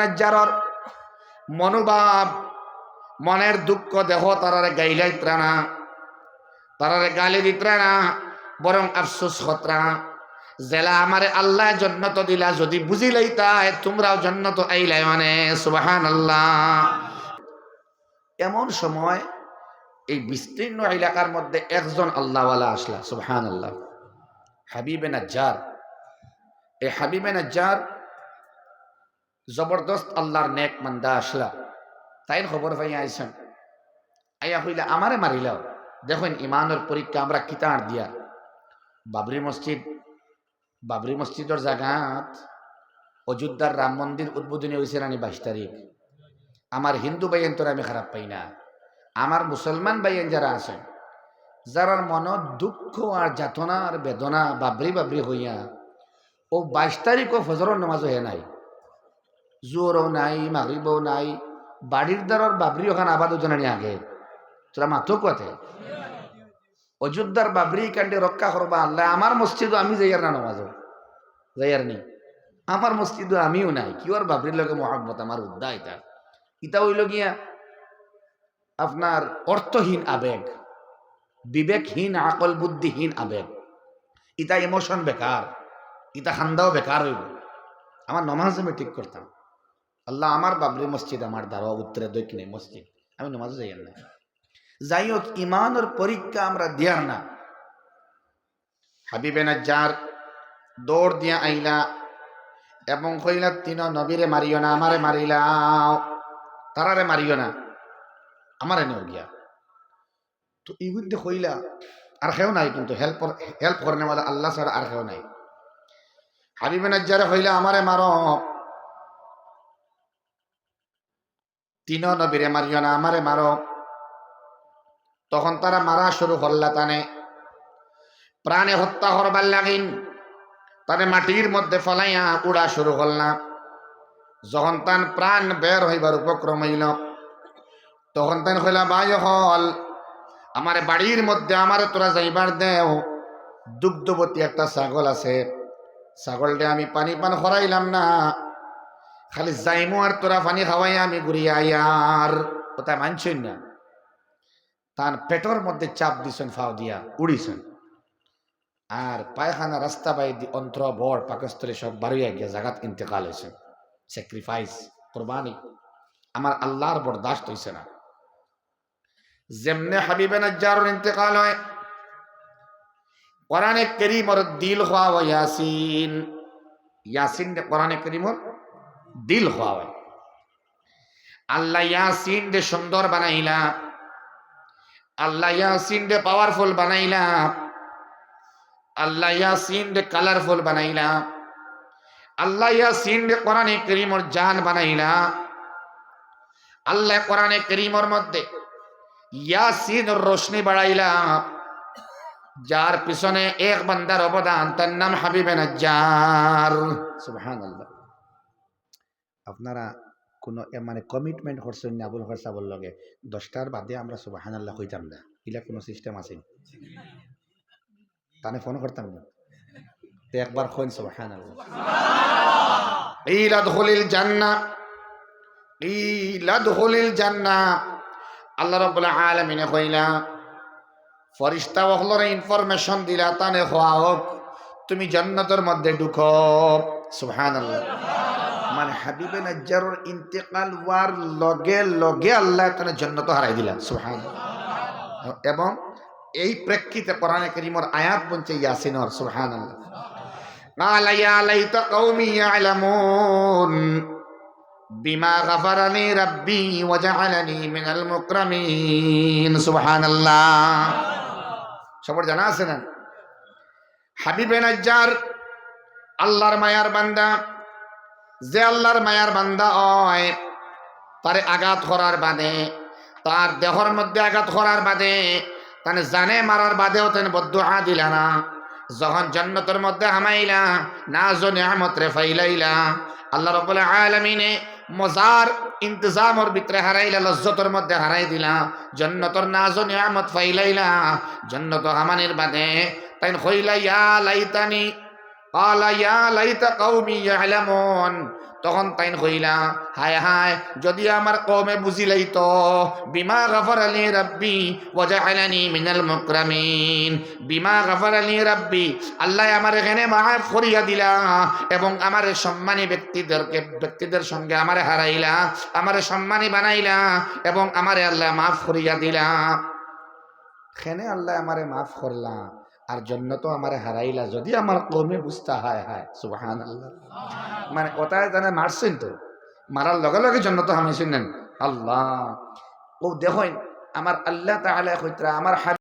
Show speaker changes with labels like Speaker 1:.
Speaker 1: নাজ্জারর মনোভাব, মনের দুঃখ, দেহ তারারে গাইলাইত্রা না, তারারে গালি দিত্রা না, বরং আফসোস হতরা জেলা আমারে আল্লাহ জন্নত দিলা, যদি বুঝিলাই তাই, তোমরাও জন্নত আইলাই মানে সুবাহান আল্লাহ এমন সময় এই বিস্তীর্ণ এলাকার মধ্যে একজন আল্লাহওয়ালা আসলা সুবহান আল্লাহ হাবিবে নাজ্জার। এই হাবিবে নাজ্জার জবরদস্ত আল্লাহর নেক মান্দা আসলা। তাইর খবর পাই আইসন আইয়া হইলে আমারে মারিলাও, দেখুন ইমানের পরীক্ষা আমরা কিতার দিয়া। বাবরি মসজিদ, বাবরি মসজিদের জায়গাত অযোধ্যার রাম মন্দির উদ্বোধনী হয়েছে রানি বাইশ তারিখ আমার হিন্দু বাইন তোর আমি খারাপ পাই না। আমার মুসলমান বাইন যারা আছেন যারার মন দুঃখ আর যাতনা আর বেদনা বাবরি বাবরি হইয়া, ও বাইশ তারিখও ফজরের নামাজ হয়ে নাই। জোরও নাই, মাগরিবও নাই, বাড়ির দ্বারার বাবরি ওখানে আবাদ জানানি আগে। তোরা মাথো কথা অযোধ্যার বাবরি কাণ্ডে রক্ষা করবা আল্লাহ আমার মসজিদও আমি যাইয়ার না নামাজ যাইয়ার নি। আমার মসজিদও আমিও নাই কি আর বাবরির লগে মহাব্বত আমার উদ্দা এটা। ইটা হইল গিয়া আপনার অর্থহীন আবেগ, বিবেকহীন আকল বুদ্ধিহীন আবেগ। ইটা ইমোশন বেকার ইটা খান্দাও বেকার হইব আমার নমাজ আমি ঠিক করতাম আল্লাহ আমার বাবরি মসজিদ, আমার দ্বারা উত্তরে দক্ষিণে মসজিদ। আমি নমাজও যাইয়ার না। যাই হোক ইমানের পরীক্ষা আমরা দিয়ার না। হাবিবে নাজ্জার দৌড় দিয়া আইলা এবং কইলা, তিন নবীরে মারিও না, আমারে মারিলাও। তারারে মারিও না, আমারে নেও গিয়া। তো ইগুনতে কইলা, আর খেও নাই কিন্তু হেল্প হেল্প করনে আল্লাহ ছাড়া আর খেও নাই। হাবিবে নাজ্জারে হইলা আমারে মারো। তিন নবীরে মারিও না, আমারে মারো। তখন তারা মারা শুরু করলা তানে। প্রাণে হত্যা করবার লাগিন তারে মাটির মধ্যে ফলাইয়া উড়া শুরু করলাম যখন তান প্রাণ বের হইবার উপক্রম হইল, তখন তান কইলা বাই হল আমার বাড়ির মধ্যে আমার তোরা যাইবার দেও। দুগ্ধবতী একটা ছাগল আছে। ছাগলটা আমি পানি পান করাইলাম না খালি যাইমু আর তোরা পানি খাওয়াই আমি ঘুরিয়ে আইয়ার। ওটা মানছেন না? তার পেটর মধ্যে চাপ দিছেন, ফাও দিয়া, উড়িছেন। আর পায়খানা রাস্তা বাই দি অন্ত্র, বর, পাকস্থলী সব বাড়িয়ে গিয়ে জাগাত ইন্তেকাল হয়েছে স্যাক্রিফাইস কোরবানি। আমার আল্লাহর বরদাস্ত হইছে না। যেমনে হাবিবে নাজ্জারুর ইন্তেকাল হয়, কোরআনে করিমর দিল হওয়া ইয়াসিন। ইয়াসিন কোরআনে করিমর দিল হওয়া আল্লাহ ইয়াসিন দে সুন্দর বানাইলা। আল্লাহ ইয়াসিন দে পাওয়ারফুল বানাইলা। আল্লাহ ইয়াসিন দে কালারফুল বানাইলা। আল্লাহ ইয়াসিন দে কোরআনে করিমর জান বানাইলা। আল্লাহ কোরআনে করিমর মধ্যে ইয়াসিন রোশনি বাড়াইলা। যার পিছনে এক বান্দার অবদান, তার নাম হাবিবে নাজ্জার সুবহানাল্লাহ। আপনারা কোনো মানে কমিটমেন্ট করছেন না আবুল খরসাবর লগে, দশটার বাদে আমরা সুবাহান আল্লাহ হইতাম না। ইলা কোনো সিস্টেম আছে? তানে ফোন করতাম না? তো একবার কইন সুবাহান আল্লাহ ইলা দখলিল জান্না ইলা দখলিল জান্না আল্লাহ রাব্বুল আলামিনে কইলা, ফরিস্তা ওহলরে ইনফরমেশন দিলা, তানে খোয়া হোক, তুমি জান্নাতের মধ্যে ঢুকো। সুবহানাল্লাহ। মানে হাবিবে নাজ্জারুর ইন্তেকাল হওয়ার লগে লগে আল্লাহ তানে জান্নাত হারাই দিলেন সুবহান এবং এই প্রেক্ষিতে কোরআনে কারীমের আয়াত বলছে ইয়াসিনর সুবহানাল্লাহ قال يا ليت قومي يعلمون بما غفرني ربي وجعلني من المكرمين سبحان الله সবার জানা আছে না হাবিবে নাজ্জার আল্লাহর মায়ার বান্দা যে আল্লাহর মায়ার বান্দা হয়, তারে আঘাত করার বাদে, তার দেহর মধ্যে আঘাত করার বাদে, তানে জানে মারার বাদেও তেন বদুহা দিলা না। যখন জন্নতের মধ্যে হামাইলা না জনে আহমত রে ফাইলাইলা, আল্লাহ রব্বুল আলামিনে মজার ইন্তজামর ভিতরে হারাইলা, লজ্জতর মধ্যে হারাই দিলা। জন্নতর নাজ নিয়ামত ফাইলাইলা, জন্নত হামানের বাদে তাই হইলা ইয়া লাইতানি তখন তাইন কইলা হায় হায়, যদি আমার কমে বুঝি লাইত বিমা গফর আলী রব্বি ওজাহালানি মিনাল মুকরামিন। বিমা গফর আলী রব্বি, আল্লাহ আমার এখানে মাফ করিয়া দিলা এবং আমার সম্মানী ব্যক্তিদেরকে, ব্যক্তিদের সঙ্গে আমার হারাইলা, আমার সম্মানী বানাইলা এবং আমার আল্লাহ মাফ করিয়া দিলা। খেনে আল্লাহ আমারে মাফ করলা। আর জন্য তো আমার হারাইলা। যদি আমার কমে বুঝতা হায় হায় সুবাহান আল্লাহ মানে ওটাই জানে মারছেন তো মারার লগে লগে জন্য তো আমি শুনেন আল্লাহ। ও দেখেন, আমার আল্লাহ তাহলে কইতরা আমার